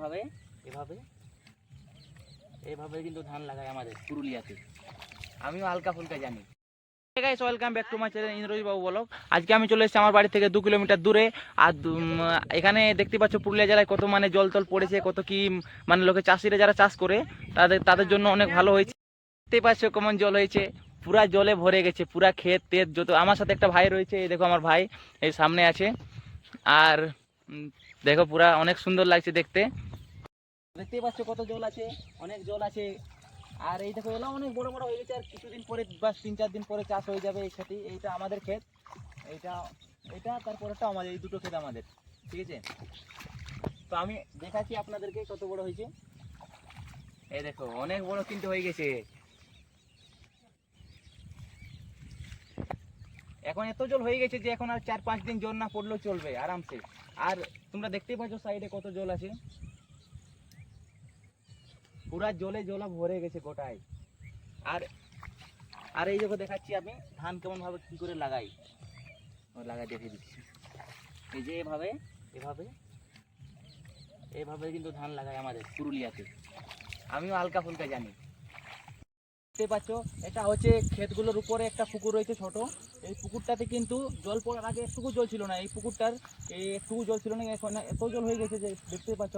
এভাবে। এভাবে? এভাবে কিন্তু ধান লাগায় আমাদের পুরুলিয়াতে। আমিও হালকা ফুলকা জানি। Guys welcome back to my channel Indrajit Babu vlog আজকে আমি চলে এসেছি আমার বাড়ি থেকে দু কিলোমিটার দূরে। আর এখানে দেখতে পাচ্ছ পুরুলিয়া জেলায় কত মানে জল টল পড়েছে কত কি মানে লোকে চাষিরা যারা চাষ করে তাদের তাদের জন্য অনেক ভালো হয়েছে। দেখতে পাচ্ছ কেমন জল হয়েছে। পুরা জলে ভরে গেছে পুরা ক্ষেত তেত যত আমার সাথে একটা ভাই রয়েছে এই দেখো আমার ভাই এই সামনে আছে। আর দেখো পুরা অনেক সুন্দর লাগছে দেখতে। দেখতেই পাচ্ছ কত জল আছে, অনেক জল আছে। আর এই দেখো এলা অনেক বড় বড় হয়ে গেছে, আর কিছুদিন পরে বা তিন চার দিন পরে চাষ হয়ে যাবে এই ক্ষেতে এইটা আমাদের ক্ষেত। এইটা, এটা তারপরেটা আমাদের, এই দুটো ক্ষেত আমাদের, ঠিক আছে? তো আমি দেখাচ্ছি আপনাদেরকে কত বড় হয়েছে। এই দেখো, অনেক বড় কিন্তু হয়ে গেছে। এখন এত জল হয়ে গেছে যে এখন আর চার পাঁচ দিন জল না পড়লেও চলবে, আরামসে। আর তোমরা দেখতেই পাচ্ছ সাইডে কত জল আছে। পুরা জলে জলা ভরে গেছে গোটায়। আর আর এই দেখো দেখাচ্ছি আমি, ধান কেমন ভাবে কি করে লাগাই। লাগাই দেখে দিচ্ছি। এই যে এভাবে এভাবে এভাবে কিন্তু ধান লাগাই আমাদের পুরুলিয়াতে। আমিও হালকা ফুলকা জানি। দেখতে পাচ্ছ, এটা হচ্ছে ক্ষেতগুলোর উপরে একটা পুকুর রয়েছে ছোট। এই পুকুরটাতে কিন্তু জল পড়ার আগে একটুকু জল ছিল না। এই পুকুরটার একটুকু জল ছিল না, এখন এত জল হয়ে গেছে যে, দেখতে পাচ্ছ